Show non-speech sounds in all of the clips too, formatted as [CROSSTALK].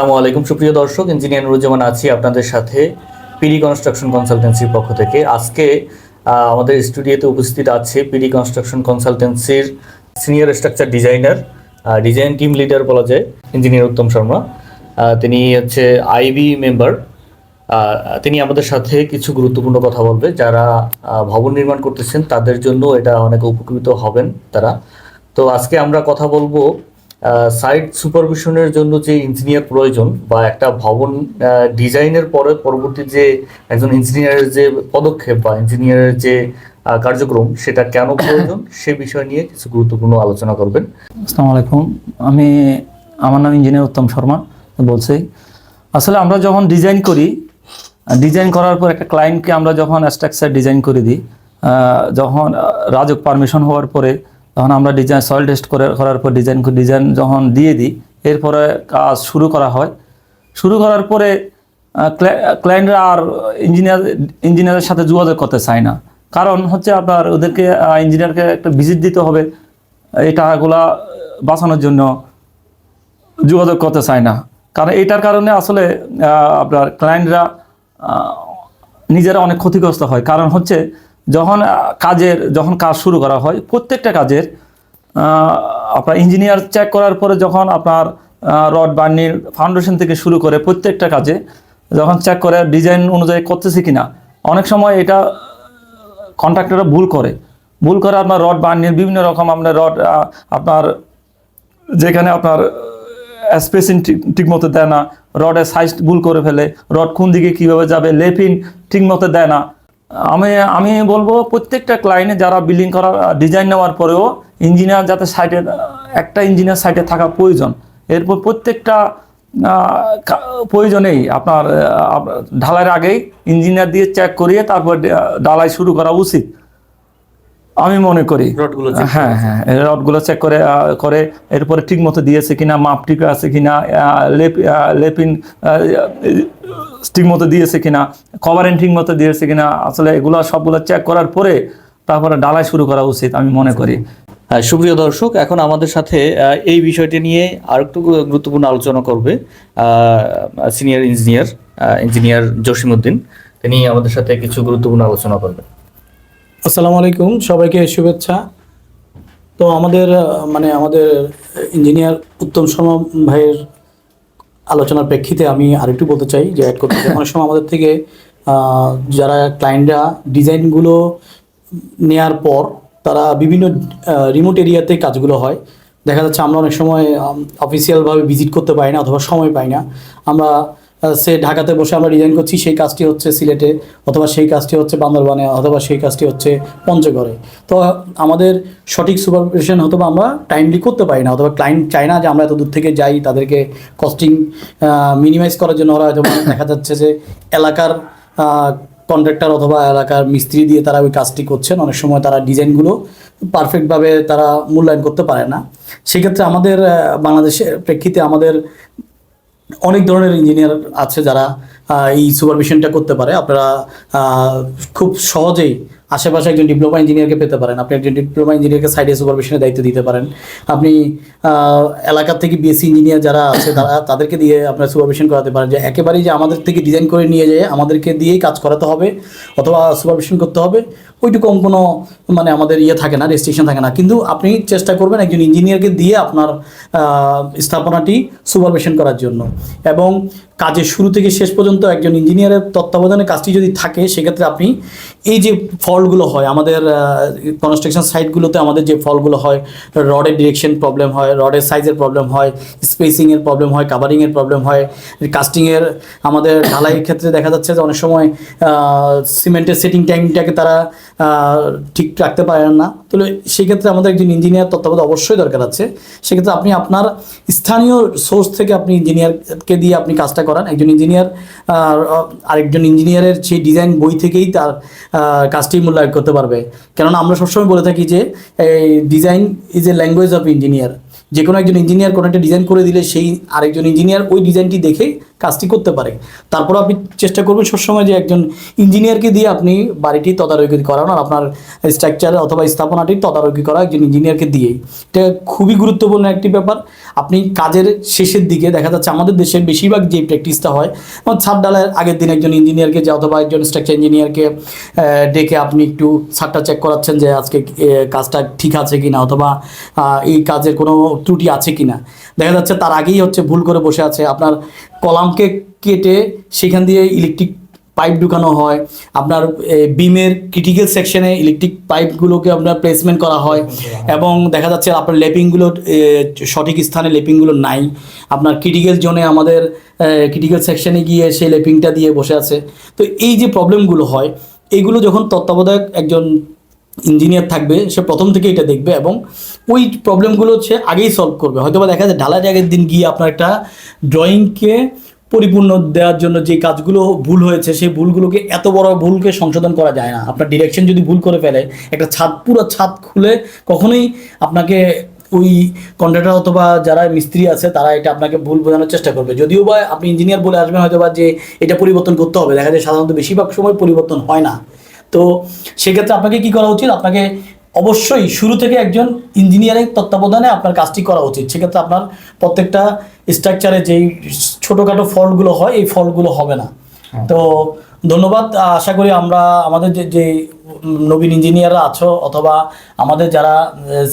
আসসালামু আলাইকুম। সুপ্রিয় দর্শক, ইঞ্জিনিয়ার নুরুজ্জামান আছি আপনাদের সাথে পিডি কনস্ট্রাকশন কনসালটেন্সির পক্ষ থেকে। আজকে আমাদের স্টুডিওতে উপস্থিত আছে PD construction কনসালটেন্সির senior structure designer design team leader বলা যায় ইঞ্জিনিয়ার উত্তম শর্মা। তিনি হচ্ছে আইবি মেম্বার তিনি আমাদের সাথে কিছু গুরুত্বপূর্ণ কথা বলবে। যারা ভবন নির্মাণ করতেছেন, তাদের জন্য এটা অনেক উপকৃত হবেন তারা। তো আজকে আমরা কথা বলব সাইট সুপারভিশনের জন্য যে ইঞ্জিনিয়ার প্রয়োজন বা একটা ভবন ডিজাইনের পরে পরবর্তী যে একজন ইঞ্জিনিয়ারের যে পদক্ষেপ বা ইঞ্জিনিয়ারের যে কার্যক্রম সেটা কেন প্রয়োজন [COUGHS] সে বিষয় নিয়ে কিছু গুরুত্বপূর্ণ আলোচনা করবেন। আসসালামু আলাইকুম। আমি আমার নাম ইঞ্জিনিয়ার উত্তম শর্মা বলছি। আসলে আমরা যখন ডিজাইন করি ডিজাইন করার পর একটা ক্লায়েন্টকে আমরা যখন স্ট্রাকচার ডিজাইন করে দিই যখন রাজক পারমিশন হওয়ার পরে তখন আমরা ডিজাইন সয়েল টেস্ট করে, করার পর ডিজাইন ডিজাইন যখন দিয়ে দিই, এরপরে কাজ শুরু করা হয়। শুরু করার পরে ক্লায়েন্টরা আর ইঞ্জিনিয়ার ইঞ্জিনিয়ারের সাথে যোগাযোগ করতে চায় না। কারণ হচ্ছে আপনার ওদেরকে ইঞ্জিনিয়ারকে একটা ভিজিট দিতে হবে। এই টাকাগুলা বাঁচানোর জন্য যোগাযোগ করতে চায় না। কারণ এটার কারণে আসলে আপনার ক্লায়েন্টরা নিজেরা অনেক ক্ষতিগ্রস্ত হয়। কারণ হচ্ছে যখন কাজের, যখন কাজ শুরু করা হয়, প্রত্যেকটা কাজের আপনার ইঞ্জিনিয়ার চেক করার পরে যখন আপনার রড বার্নির ফাউন্ডেশন থেকে শুরু করে প্রত্যেকটা কাজে যখন চেক করে ডিজাইন অনুযায়ী করতেছে কি না অনেক সময় এটা কন্ট্রাক্টররা ভুল করে। ভুল করে আপনার রড বার্নির বিভিন্ন রকম আপনার রড আপনার যেখানে আপনার স্পেসিং ঠিক মতো দেয় না রডের সাইজ ভুল করে ফেলে রড কোন দিকে কীভাবে যাবে লেপিন ঠিক মতো দেয় না আমি আমি বলব প্রত্যেকটা ক্লায়েন্টে যারা বিল্ডিং করার ডিজাইন নেওয়ার পরেও ইঞ্জিনিয়ার যাতে সাইটে একটা ইঞ্জিনিয়ার সাইটে থাকা প্রয়োজন। এরপর প্রত্যেকটা প্রয়োজনেই আপনার ঢালাইয়ের আগেই ইঞ্জিনিয়ার দিয়ে চেক করিয়ে তারপর ঢালাই শুরু করা উচিত। আমি মনে করি। হ্যাঁ হ্যাঁ রডগুলো চেক করে করে এরপরে ঠিক মতো দিয়েছে কিনা মাপ ঠিক আছে কিনা লেপ লেপিন ঠিক মতো দিয়েছে কিনা কভারেন ঠিক মতো দিয়েছে কিনা আসলে এগুলো সবগুলো চেক করার পরে তারপরে ডালাই শুরু করা উচিত আমি মনে করি। হ্যাঁ, সুপ্রিয় দর্শক এখন আমাদের সাথে এই বিষয়টি নিয়ে আরেকটু গুরুত্বপূর্ণ আলোচনা করবে সিনিয়র ইঞ্জিনিয়ার ইঞ্জিনিয়ার জসিমউদ্দিন। তিনি আমাদের সাথে কিছু গুরুত্বপূর্ণ আলোচনা করবেন। আসসালামু আলাইকুম, সবাইকে শুভেচ্ছা। তো আমাদের মানে আমাদের ইঞ্জিনিয়ার উত্তম শর্মা ভাইয়ের আলোচনার প্রেক্ষিতে আমি আরেকটু বলতে চাই যে অ্যাড করতে অনেক সময় আমাদের থেকে যারা ক্লায়েন্টরা ডিজাইনগুলো নেয়ার পর তারা বিভিন্ন রিমোট এরিয়াতে কাজগুলো হয়। দেখা যাচ্ছে আমরা অনেক সময় অফিসিয়ালভাবে ভিজিট করতে পারি না অথবা সময় পাই না। আমরা সে ঢাকাতে বসে আমরা ডিজাইন করছি, সেই কাজটি হচ্ছে সিলেটে, অথবা সেই কাজটি হচ্ছে বান্দরবানে, অথবা সেই কাজটি হচ্ছে পঞ্চগড়ে। তো আমাদের সঠিক সুপারভিশন অথবা আমরা টাইমলি করতে পারি না, অথবা ক্লায়েন্ট চায় না যে আমরা এত দূর থেকে যাই, তাদেরকে কস্টিং মিনিমাইজ করার জন্য ওরা হয়তো [COUGHS] দেখা যাচ্ছে যে এলাকার কন্ট্রাক্টর অথবা এলাকার মিস্ত্রি দিয়ে তারা ওই কাজটি করছেন, অনেক সময় তারা ডিজাইনগুলো পারফেক্টভাবে তারা মূল্যায়ন করতে পারে না। সেক্ষেত্রে আমাদের বাংলাদেশের প্রেক্ষিতে আমাদের অনেক ধরনের ইঞ্জিনিয়ার আছে যারা এই সুপারভিশনটা করতে পারে। আপনারা খুব সহজেই আশেপাশে একজন ডিপ্লোমা ইঞ্জিনিয়ারকে পেতে পারেন। আপনি একজন ডিপ্লোমা ইঞ্জিনিয়ারকে সাইডে সুপারভিশনের দায়িত্ব দিতে পারেন। আপনি এলাকার থেকে বিএসসি ইঞ্জিনিয়ার যারা আছে, তারা তাদেরকে দিয়ে আপনার সুপারভিশন করাতে পারেন যে একেবারেই যে আমাদের থেকে ডিজাইন করে নিয়ে যেয়ে আমাদেরকে দিয়েই কাজ করাতে হবে অথবা সুপারভিশন করতে হবে ওইটুকু কোনো মানে আমাদের ইয়ে থাকে না রেস্ট্রিকশন থাকে না। কিন্তু আপনি চেষ্টা করবেন একজন ইঞ্জিনিয়ারকে দিয়ে আপনার স্থাপনাটি সুপারভিশন করার জন্য। এবং কাজের শুরু থেকে শেষ পর্যন্ত একজন ইঞ্জিনিয়ারের তত্ত্বাবধানে কাজটি যদি থাকে, সেক্ষেত্রে আপনি এই যে ফলগুলো হয়। আমাদের কনস্ট্রাকশন সাইটগুলোতে আমাদের যে ফলগুলো হয় রডের ডিরেকশন প্রবলেম হয় রডের সাইজের প্রবলেম হয় স্পেসিংয়ের প্রবলেম হয় কাভারিংয়ের প্রবলেম হয় কাস্টিংয়ের আমাদের ঢালাইয়ের ক্ষেত্রে দেখা যাচ্ছে যে অনেক সময় সিমেন্টের সেটিং টাইমটাকে তারা ঠিক রাখতে পারেন না। তাহলে সেক্ষেত্রে আমাদের একজন ইঞ্জিনিয়ার তত্ত্বাবধান অবশ্যই দরকার আছে। সেক্ষেত্রে আপনি আপনার স্থানীয় সোর্স থেকে আপনি ইঞ্জিনিয়ারকে দিয়ে আপনি কাজটা করান। একজন ইঞ্জিনিয়ার আরেকজন ইঞ্জিনিয়ারের সেই ডিজাইন বই থেকেই তার কাজটি মূল্যায়ন করতে পারবে। কেননা আমরা সবসময় বলে থাকি যে, এই design is a language of engineer যে কোনো একজন ইঞ্জিনিয়ার কোনো একটা ডিজাইন করে দিলে সেই আরেকজন ইঞ্জিনিয়ার ওই ডিজাইনটি দেখে কাজটি করতে পারে। তারপর আপনি চেষ্টা করবেন সবসময় যে একজন ইঞ্জিনিয়ারকে দিয়ে আপনি বাড়িটি তদারকি করানো আর আপনার স্ট্রাকচার অথবা স্থাপনাটি তদারকি করা একজন ইঞ্জিনিয়ারকে দিয়েই। এটা খুবই গুরুত্বপূর্ণ একটি ব্যাপার। আপনি কাজের শেষের দিকে দেখা যাচ্ছে আমাদের দেশের বেশিরভাগ যে প্র্যাকটিসটা হয়, যেমন ছাদ ডালার আগের দিন একজন ইঞ্জিনিয়ারকে যে অথবা একজন স্ট্রাকচার ইঞ্জিনিয়ারকে ডেকে আপনি একটু ছাদটা চেক করাচ্ছেন যে আজকে কাজটা ঠিক আছে কিনা অথবা এই কাজের কোনো ত্রুটি আছে কিনা। দেখা যাচ্ছে তার আগেই হচ্ছে ভুল করে বসে আছে। আপনার কলামকে কেটে সেখান দিয়ে ইলেকট্রিক পাইপ ঢুকানো হয়। আপনার বিমের ক্রিটিক্যাল সেকশনে ইলেকট্রিক পাইপগুলোকে আপনার প্লেসমেন্ট করা হয়। এবং দেখা যাচ্ছে আপনার লেপিংগুলো সঠিক স্থানে লেপিংগুলো নাই। আপনার ক্রিটিক্যাল জোনে আমাদের ক্রিটিক্যাল সেকশনে গিয়ে সেই লেপিংটা দিয়ে বসে আছে। তো এই যে প্রবলেমগুলো হয় এইগুলো যখন তত্ত্বাবধায়ক একজন ইঞ্জিনিয়ার থাকবে, সে প্রথম থেকে এটা দেখবে এবং ওই প্রবলেমগুলো হচ্ছে আগেই সলভ করবে। হয়তো বা দেখা যায় ঢালাই আগের দিন গিয়ে আপনার একটা ড্রয়িংকে পরিপূর্ণ দেওয়ার জন্য যে কাজগুলো ভুল হয়েছে, সেই ভুলগুলোকে এত বড় ভুলকে সংশোধন করা যায় না। আপনার ডিরেকশন যদি ভুল করে ফেলে, একটা ছাদ, পুরো ছাদ খুলে কখনোই আপনাকে ওই কন্ট্রাক্টর অথবা যারা মিস্ত্রি আছে, তারা এটা আপনাকে ভুল বোঝানোর চেষ্টা করবে। যদিও বা আপনি ইঞ্জিনিয়ার বলে আসবেন হয়তো বা যে এটা পরিবর্তন করতে হবে। দেখা যায় সাধারণত বেশিরভাগ সময় পরিবর্তন হয় না। তো সেক্ষেত্রে আপনাকে কি করা উচিত? আপনাকে অবশ্যই শুরু থেকে একজন ইঞ্জিনিয়ারিং তত্ত্বাবধানে আপনার কাজটি করা উচিত। সেক্ষেত্রে আপনার প্রত্যেকটা স্ট্রাকচারে যেই ছোটোখাটো ফল্টগুলো হয় এই ফল্টগুলো হবে না। তো ধন্যবাদ। আশা করি আমরা আমাদের যে যে নবীন ইঞ্জিনিয়াররা আছো অথবা আমাদের যারা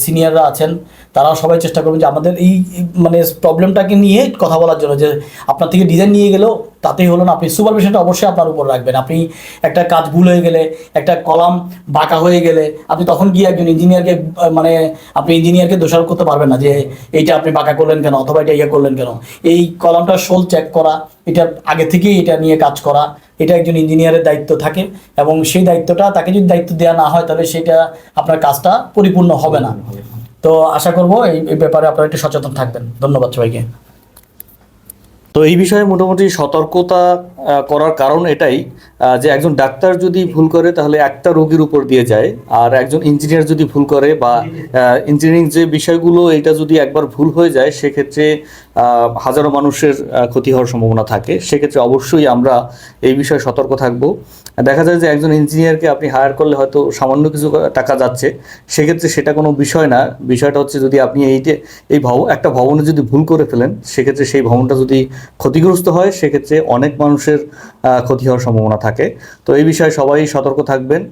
সিনিয়ররা আছেন তারা সবাই চেষ্টা করবেন যে আমাদের এই এই মানে প্রবলেমটাকে নিয়ে কথা বলার জন্য যে আপনার থেকে ডিজাইন নিয়ে গেলেও তাতেই হলো না। আপনি সুপারভিশনটা অবশ্যই আপনার উপর রাখবেন। আপনি একটা কাজ ভুল হয়ে গেলে, একটা কলাম বাঁকা হয়ে গেলে, আপনি তখন গিয়ে একজন ইঞ্জিনিয়ারকে মানে আপনি ইঞ্জিনিয়ারকে দোষারোপ করতে পারবেন না যে, এইটা আপনি বাঁকা করলেন কেন অথবা এটা ইয়ে করলেন কেন। এই কলামটা শোল চেক করা, এটা আগে থেকেই এটা নিয়ে কাজ করা, এটা একজন ইঞ্জিনিয়ারের দায়িত্ব থাকে এবং সেই দায়িত্বটা তাকে যদি দায়িত্ব দেওয়া না হয়, তাহলে সেটা আপনার কাজটা পরিপূর্ণ হবে না। তো আশা করব এই ব্যাপারে আপনারা একটু সচেতন থাকবেন। ধন্যবাদ সবাইকে। তো এই বিষয়ে মোটামুটি সতর্কতা করার কারণ এটাই যে একজন ডাক্তার যদি ভুল করে তাহলে একটা রোগীর উপর দিয়ে যায়, আর একজন ইঞ্জিনিয়ার যদি ভুল করে বা ইঞ্জিনিয়ারিং যে বিষয়গুলো এটা যদি একবার ভুল হয়ে যায়, সেক্ষেত্রে হাজারো মানুষের ক্ষতি হওয়ার সম্ভাবনা থাকে। সেক্ষেত্রে অবশ্যই আমরা এই বিষয়ে সতর্ক থাকব। দেখা যায় যে একজন ইঞ্জিনিয়ারকে আপনি হায়ার করলে হয়তো সামান্য কিছু টাকা যাচ্ছে, সেক্ষেত্রে সেটা কোনো বিষয় না। বিষয়টা হচ্ছে যদি আপনি এইটে এই ভব, একটা ভবনে যদি ভুল করে ফেলেন, সেক্ষেত্রে সেই ভবনটা যদি ক্ষতিগ্রস্ত হয়, সেক্ষেত্রে অনেক মানুষের আহ, ক্ষতি হওয়ার সম্ভাবনা থাকে। তো এই বিষয়ে সবাই সতর্ক থাকবেন।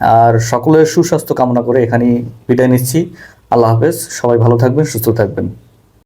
আর সকলের সুস্বাস্থ্য কামনা করে এখানেই বিদায় নিচ্ছি। আল্লাহ হাফেজ। সবাই ভালো থাকবেন সুস্থ থাকবেন।